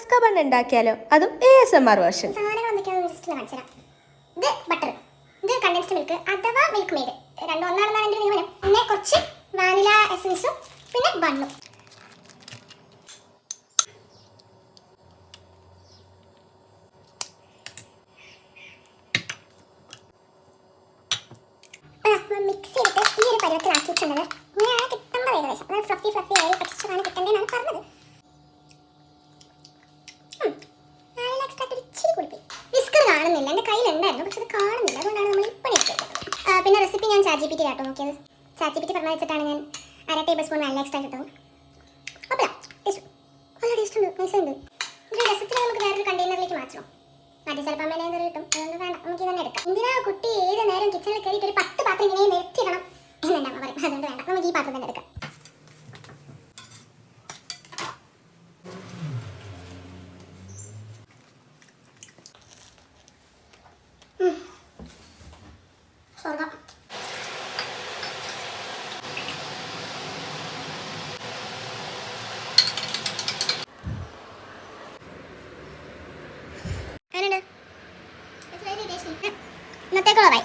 Musca bun ഉണ്ടാക്കിയാലോ? അതും A S M R version സാധനങ്ങൾ എന്തൊക്കെയാണെന്ന് ബട്ടർ ഇത് കണ്ടൻസ്ഡ് മിൽക്ക് അഥവാ മിൽക്ക് മെയ്ഡ് രണ്ടും ഒന്നാണെന്നാണ് എന്റെ നിഗമനം പിന്നെ കുറച്ച് വാനില എസൻസും പിന്നെ ബണ്ണും മിക്സ് ചെയ്തിട്ട് ഈ ഒരു പരുവത്തിലാക്കിയിട്ടുള്ളത്. ഇങ്ങനെയാണ് കിട്ടേണ്ടത് ഏകദേശം. ഫ്ലഫി ഫ്ലഫി ആയി ടെക്സ്ചറാണ് കിട്ടേണ്ടതെന്നാണ് പറഞ്ഞത്. കാണുന്നില്ല. എന്റെ കയ്യിലുണ്ടായിരുന്നു പക്ഷെ അത് കാണുന്നില്ല. അതുകൊണ്ടാണ് നമ്മൾ ഇപ്പം എടുത്തത് പിന്നെ റെസിപ്പി ഞാൻ ചാറ്റ് ജി പി ടി ആട്ടോ നോക്കിയത്. ചാറ്റ് ജി പറഞ്ഞ വെച്ചിട്ടാണ് ഞാൻ അര ടേബിൾ സ്പൂൺ നല്ല എക്സ്ട്രാ കിട്ടും അപ്പോൾ ടേസ്റ്റ് നല്ല ടേസ്റ്റ് ഉണ്ട് ഉണ്ട് രസത്തിൽ നമുക്ക് വേറൊരു കണ്ടെയ്നറിലേക്ക് മാറ്റണം. മറ്റേ ചിലപ്പോൾ അമ്മേനെ കയറി കിട്ടും. അതുകൊണ്ട് വേണ്ട നമുക്ക് തന്നെ എടുക്കാം. എന്തിനാ കുട്ടി ഏത് നേരം കിച്ചണിൽ കയറിയിട്ട് ഒരു പത്ത് പാത്രം ഇങ്ങനെ നിർത്തിയിടണം എന്നെ അമ്മ പറയും. അതുകൊണ്ട് വേണ്ട നമുക്ക് ഈ പാത്രം തന്നെ എടുക്കാം. തുടങ്ങാം ഇന്നത്തേക്കുള്ളതായി